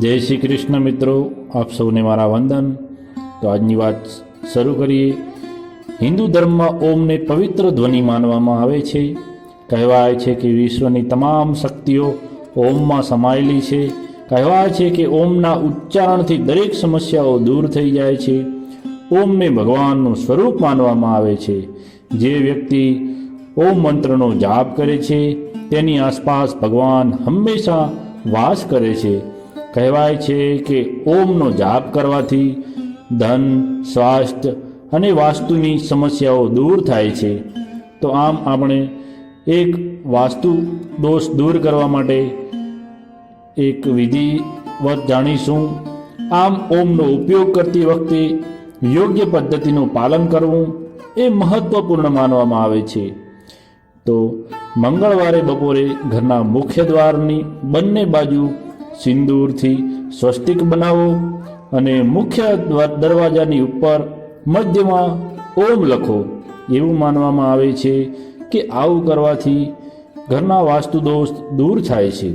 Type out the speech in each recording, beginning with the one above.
જય શ્રી કૃષ્ણ મિત્રો, આપ સૌને મારા વંદન. તો આજની વાત શરૂ કરીએ. હિન્દુ ધર્મમાં ઓમને પવિત્ર ધ્વનિ માનવામાં આવે છે. કહેવાય છે કે વિશ્વની તમામ શક્તિઓ ઓમમાં સમાયેલી છે. કહેવાય છે કે ઓમના ઉચ્ચારણથી દરેક સમસ્યાઓ દૂર થઈ જાય છે. ઓમને ભગવાનનું સ્વરૂપ માનવામાં આવે છે. જે વ્યક્તિ ઓમ મંત્રનો જાપ કરે છે, તેની આસપાસ ભગવાન હંમેશા વાસ કરે છે. કહેવાય છે કે ઓમનો જાપ કરવાથી ધન, સ્વાસ્થ્ય અને વાસ્તુની સમસ્યાઓ દૂર થાય છે. તો આમ આપણે એક વાસ્તુ દોષ દૂર કરવા માટે એક વિધિવત જાણીશું. આમ ઓમનો ઉપયોગ કરતી વખતે યોગ્ય પદ્ધતિનું પાલન કરવું એ મહત્વપૂર્ણ માનવામાં આવે છે. તો મંગળવારે બપોરે ઘરના મુખ્ય દ્વારની બંને બાજુ સિંદૂરથી સ્વસ્તિક બનાવો અને મુખ્ય દરવાજાની ઉપર મધ્યમાં ઓમ લખો. એવું માનવામાં આવે છે કે આવું કરવાથી ઘરના વાસ્તુ દોષ દૂર થાય છે.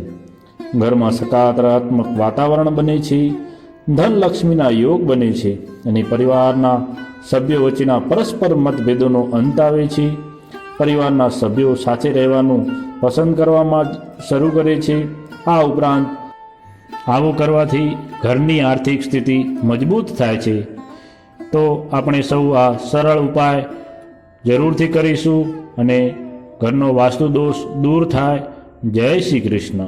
ઘરમાં સકારાત્મક વાતાવરણ બને છે, ધનલક્ષ્મીના યોગ બને છે અને પરિવારના સભ્યો વચ્ચેના પરસ્પર મતભેદોનો અંત આવે છે. પરિવારના સભ્યો સાથે રહેવાનું પસંદ કરવામાં શરૂ કરે છે. આ ઉપરાંત આવું કરવાથી ઘરની આર્થિક સ્થિતિ મજબૂત થાય છે. તો આપણે સૌ આ સરળ ઉપાય જરૂરથી કરીશું અને ઘરનો વાસ્તુ દોષ દૂર થાય. જય શ્રી કૃષ્ણ.